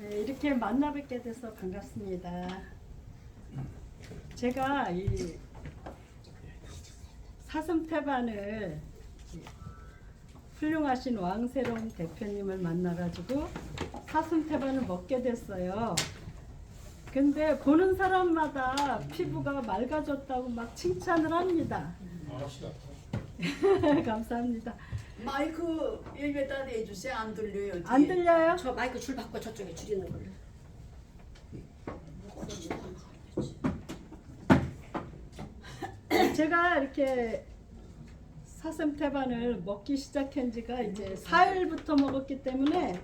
네, 이렇게 만나 뵙게 돼서 반갑습니다. 제가 이 사슴태반을 훌륭하신 왕세롬 대표님을 만나가지고 사슴태반을 먹게 됐어요. 근데 보는 사람마다 피부가 맑아졌다고 막 칭찬을 합니다. 감사합니다. 마이크 여기에다 대주세요. 안 들려요. 뒤에. 안 들려요? 저 마이크 줄 바꿔 저쪽에 줄이는 걸로. 제가 이렇게 사슴태반을 먹기 시작한 지가 이제 4일부터 먹었기 때문에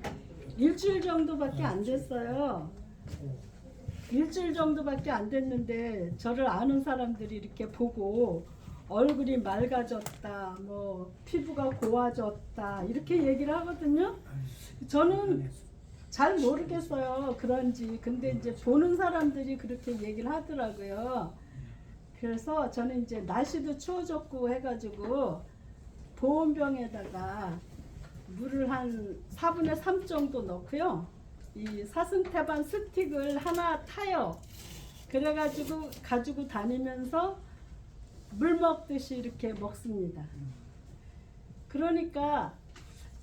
일주일 정도밖에 안 됐어요. 일주일 정도밖에 안 됐는데 저를 아는 사람들이 이렇게 보고 얼굴이 맑아졌다, 뭐 피부가 고와졌다 이렇게 얘기를 하거든요. 저는 잘 모르겠어요 그런지 근데 이제 보는 사람들이 그렇게 얘기를 하더라고요. 그래서 저는 이제 날씨도 추워졌고 해가지고 보온병에다가 물을 한 4분의 3 정도 넣고요. 이 사슴태반 스틱을 하나 타요. 그래가지고 가지고 다니면서 물 먹듯이 이렇게 먹습니다. 그러니까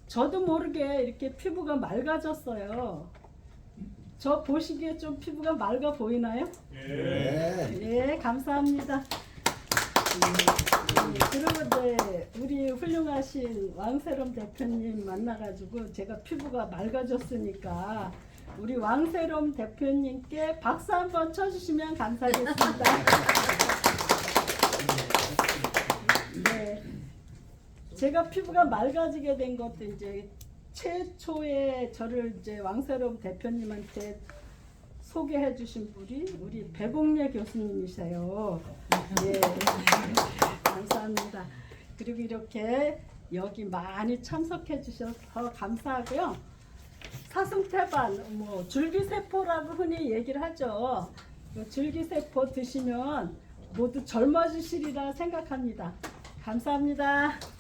저도 모르게 이렇게 피부가 맑아졌어요. 저 보시기에 좀 피부가 맑아 보이나요? 예, 감사합니다. 예, 그리고 이제 우리 훌륭하신 왕세롬 대표님 만나가지고 제가 피부가 맑아졌으니까 우리 왕세롬 대표님께 박수 한번 쳐주시면 감사하겠습니다. 네, 제가 피부가 맑아지게 된 것도 이제 최초에 저를 이제 왕세롬 대표님한테 소개해 주신 분이 우리 배봉래 교수님이세요. 예. 감사합니다. 그리고 이렇게 여기 많이 참석해 주셔서 감사하고요. 사슴태반, 뭐 줄기세포라고 흔히 얘기를 하죠. 그 줄기세포 드시면 모두 젊어지시리라 생각합니다. 감사합니다.